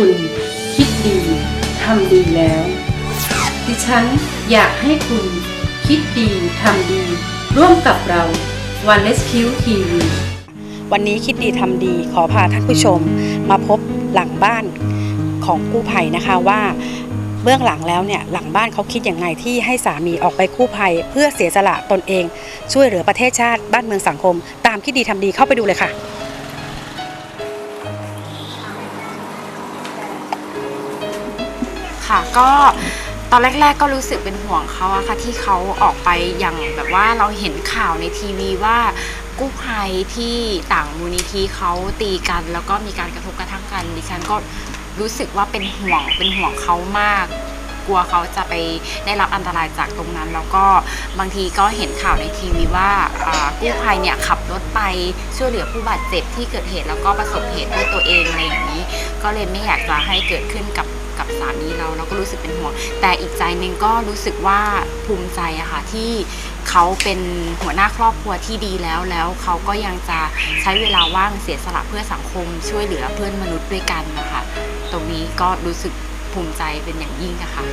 คุณคิดดีทำดีแล้ว ดิฉันอยากให้คุณคิดดีทำดี ร่วมกับเรา One Rescue TV วันนี้คิดดีทำดีขอพาท่านผู้ชมมาพบหลังบ้านของกู้ภัยนะคะว่าเบื้องหลังแล้วเนี่ยหลังบ้านเขาคิดอย่างไงที่ให้สามีออกไปกู้ภัย เพื่อเสียสละตนเอง ช่วยเหลือประเทศชาติบ้านเมืองสังคม ตามคิดดีทำดีเข้าไปดูเลยค่ะ ค่ะ ก็ตอนแรก ๆ ก็รู้สึกเป็นห่วงเขาอะค่ะที่เขาออกไปอย่างแบบว่าเราเห็นข่าวในทีวีว่ากู้ภัยที่ต่างมูลนิธิเขาตีกัน แล้วก็มีการกระทบกระทั่งกันดิฉันก็รู้สึกว่าเป็นห่วงเป็นห่วงเขามาก กลัวเขาจะไปได้รับอันตรายจากตรงนั้น แล้วก็บางทีก็เห็นข่าวในทีวีว่าอ่ากู้ภัยเนี่ยขับรถไปช่วยเหลือผู้บาดเจ็บที่เกิดเหตุแล้วก็ประสบเหตุด้วยตัวเองอะไรอย่างนี้ ก็เลยไม่อยากจะให้เกิดขึ้นกับ กับสามีเราเราก็รู้สึกเป็นห่วง แต่อีกใจหนึ่งก็รู้สึกว่าภูมิใจอะค่ะที่เขาเป็นหัวหน้าครอบครัวที่ดีแล้วแล้วเขาก็ยังจะใช้เวลาว่างเสียสละเพื่อสังคม ช่วยเหลือเพื่อนมนุษย์ด้วยกันนะคะตรงนี้ก็รู้สึกภูมิใจเป็นอย่างยิ่งนะคะ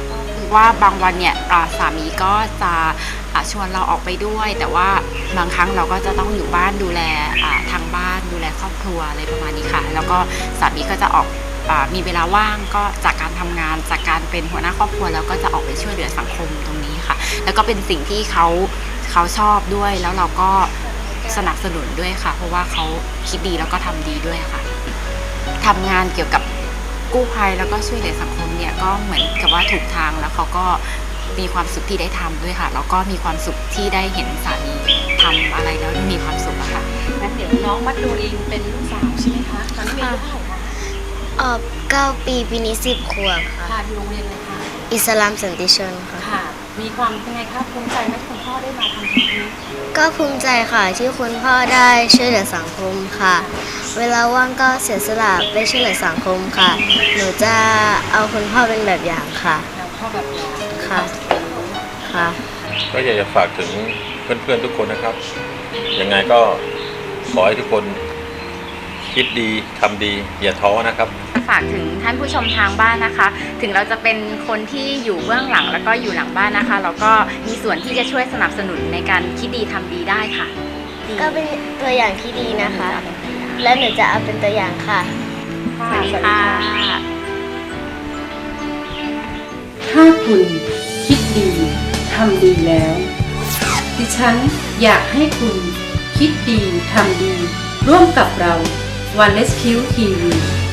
ว่าบางวันเนี่ยสามีก็จะชวนเราออกไปด้วย แต่ว่าบางครั้งเราก็จะต้องอยู่บ้านดูแลทางบ้านดูแลครอบครัวอะไรประมาณนี้ค่ะ แล้วก็สามีก็จะออก มีเวลาว่างก็จากการทำงานจากการเป็นหัวหน้าครอบครัวแล้วก็จะออกไปช่วยเหลือสังคมตรงนี้ค่ะ แล้วก็เป็นสิ่งที่เขาเขาชอบด้วยแล้วเราก็สนับสนุนด้วยค่ะ เพราะว่าเขาคิดดีแล้วก็ทำดีด้วยค่ะทำงานเกี่ยวกับกู้ภัยแล้วก็ช่วยเหลือสังคมเนี่ยก็เหมือนกับว่าถูกทางแล้วเขาก็มีความสุขที่ได้ทำด้วยค่ะแล้วก็มีความสุขที่ได้เห็นสามีทำอะไรแล้วมีความสุขอะค่ะงั้นเดี๋ยวน้องมัดดูรีนเป็นลูกสาวใช่ไหมคะตอนนี้มีอา ยุเท่าไหร่คะเออเก้าปีปีนี้สิบขวบค่ะ ค่ะอยู่โรงเรียนเลยค่ะ อิสลามสันติชนค่ะ ค่ะ มีความเป็นไงคะภูมิใจไหมที่คุณพ่อได้มาทำทีนี้ก็ภูมิใจค่ะที่คุณพ่อได้ช่วยเหลือสังคมค่ะ เวลาว่างก็เสียสละไปช่วยเหลือสังคมค่ะ หนูจะเอาคุณพ่อเป็นแบบอย่างค่ะ แล้วพ่อแบบนี้ค่ะ ค่ะ ก็อยากจะฝากถึงเพื่อนๆทุกคนนะครับ ยังไงก็ขอให้ทุกคน คิดดีทำดีอย่าท้อนะครับ ฝากถึงท่านผู้ชมทางบ้านนะคะ ถึงเราจะเป็นคนที่อยู่เบื้องหลังแล้วก็อยู่หลังบ้านนะคะ เราก็มีส่วนที่จะช่วยสนับสนุนในการคิดดีทำดีได้ค่ะก็เป็นตัวอย่างที่ดีนะคะ และหนูจะเอาเป็นตัวอย่างค่ะ สวัสดีค่ะ ถ้าคุณคิดดีทำดีแล้ว ดิฉันอยากให้คุณคิดดีทำดี ร่วมกับเรา One Rescue TV